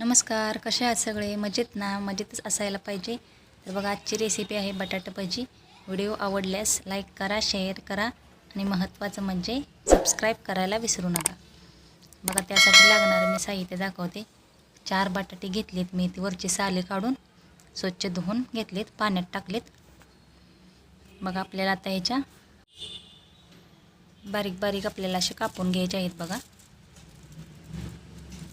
नमस्कार कसे आहात सगळे? मजेत ना? मजेतच असायला पाहिजे. तर बघा आजची रेसिपी आहे बटाटा भजी. व्हिडिओ आवडल्यास लाईक करा शेअर करा आणि महत्त्वाचं म्हणजे सबस्क्राईब करायला विसरू नका. बघा त्यासाठी लागणारं मी साहित्य दाखवते. चार बटाटे घेतलेत मी. ती वरची साले काढून स्वच्छ धुवून घेतलेत. पाण्यात टाकलेत. बघा आपल्याला आता ह्याच्या बारीक बारीक आपल्याला असे कापून घ्यायचे आहेत बघा.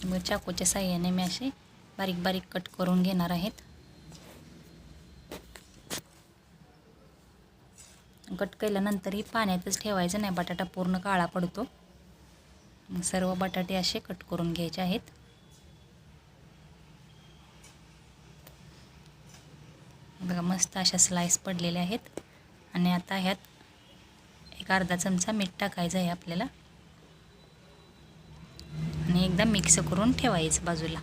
मग चाकूच्या साह्याने मी असे बारीक बारीक कट करून घेणार आहेत. कट केल्यानंतरही पाण्यातच ठेवायचं नाही बटाटा पूर्ण काळा पडतो. सर्व बटाटे असे कट करून घ्यायचे आहेत. बघा मस्त अशा स्लाईस पडलेल्या आहेत. आणि आता ह्यात एक अर्धा चमचा मीठ टाकायचं आहे आपल्याला. आणि एकदा मिक्स करून ठेवायचं बाजूला.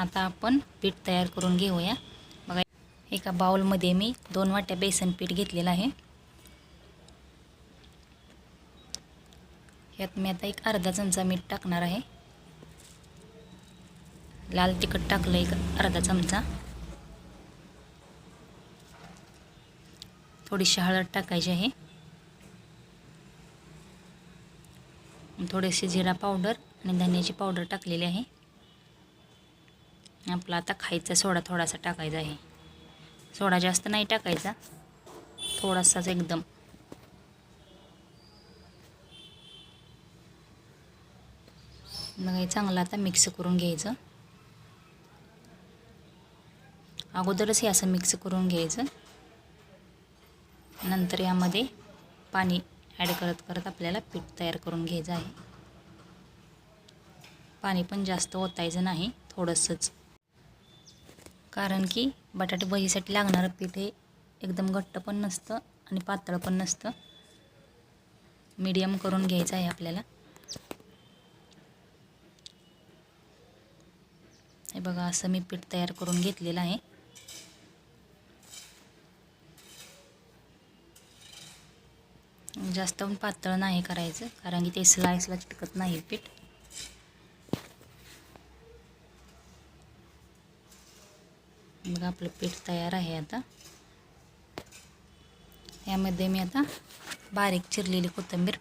आता आपण पीठ तयार करून घेऊया. बघा एका बाउलमध्ये मी दोन वाट्या बेसन पीठ घेतलेलं आहे. यात मी आता एक अर्धा चमचा मीठ टाकणार आहे. लाल तिखट टाकलं एक अर्धा चमचा. थोडीशी हळद टाकायची आहे. थोडेसे जिरा पावडर आणि धन्याची पावडर टाकलेली आहे. आपला आता खायचा सोडा थोडासा टाकायचा आहे. सोडा जास्त नाही टाकायचा. थोडासाच एकदम. मग चांगलं आता मिक्स करून घ्यायचं. अगोदरच हे असं मिक्स करून घ्यायचं. नंतर यामध्ये पाणी ॲड करत करत आपल्याला पीठ तयार करून घ्यायचं आहे. पाणी पण जास्त ओतायचं नाही थोडंसंच. कारण की बटाटे भजीसाठी लागणारं पीठ हे एकदम घट्ट पण नसतं आणि पातळ पण नसतं. मीडियम करून घ्यायचं आहे आपल्याला. हे बघा असं मी पीठ तयार करून घेतलेलं आहे. जास्त पण पातळ नाही करायचं कारण की ते स्लाईसला चिटकत नाही पीठ. मग आपलं पीठ तयार आहे आता. यामध्ये मी आता बारीक चिरलेली कोथिंबीर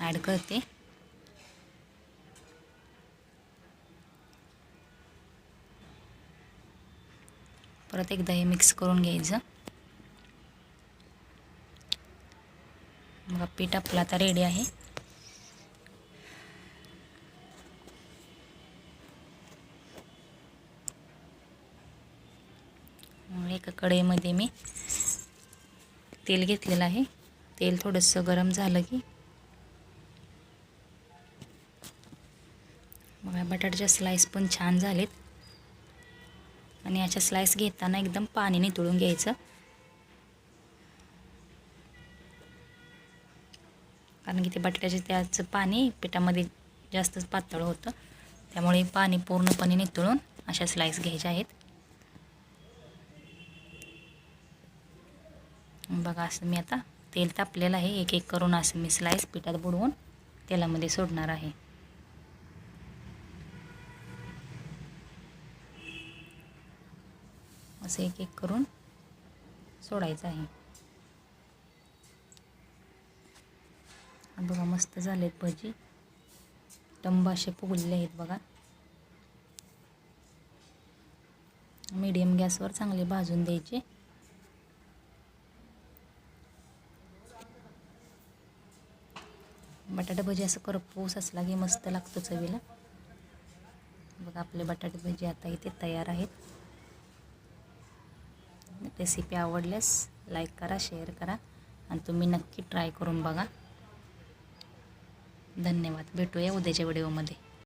ॲड करते. परत एकदा हे मिक्स करून घ्यायचं मग पीठ आपलं आता रेडी आहे. एका कढईमध्ये मी तेल घेतलेलं आहे. तेल थोडंसं गरम झालं की. बघा बटाट्याच्या स्लाईस पण छान झालेत. आणि याच्या स्लाईस घेताना एकदम पाणी नितळून घ्यायचं. कारण की ते बटाट्याचे त्याचं पाणी पिठामध्ये जास्तच पातळ होतं. त्यामुळे पाणी पूर्णपणे नितळून अशा स्लाईस घ्यायच्या आहेत. बघा असं मी आता तेल तापलेलं आहे. एक एक करून असं मी स्लाईस पिठात बुडवून तेलामध्ये सोडणार आहे. असं एक एक करून सोडायचं आहे. बघा मस्त झालेत भजी. टंब असे फुगलेले आहेत बघा. मीडियम गॅसवर चांगले भाजून द्यायचे. बटाटा भजी असं करपूस असला की मस्त लागतो चवीला. बघा आपले बटाटे भजी आता इथे तयार आहेत. रेसिपी आवडल्यास लाईक करा शेअर करा आणि तुम्ही नक्की ट्राय करून बघा. धन्यवाद. भेटूया उद्याच्या व्हिडिओमध्ये.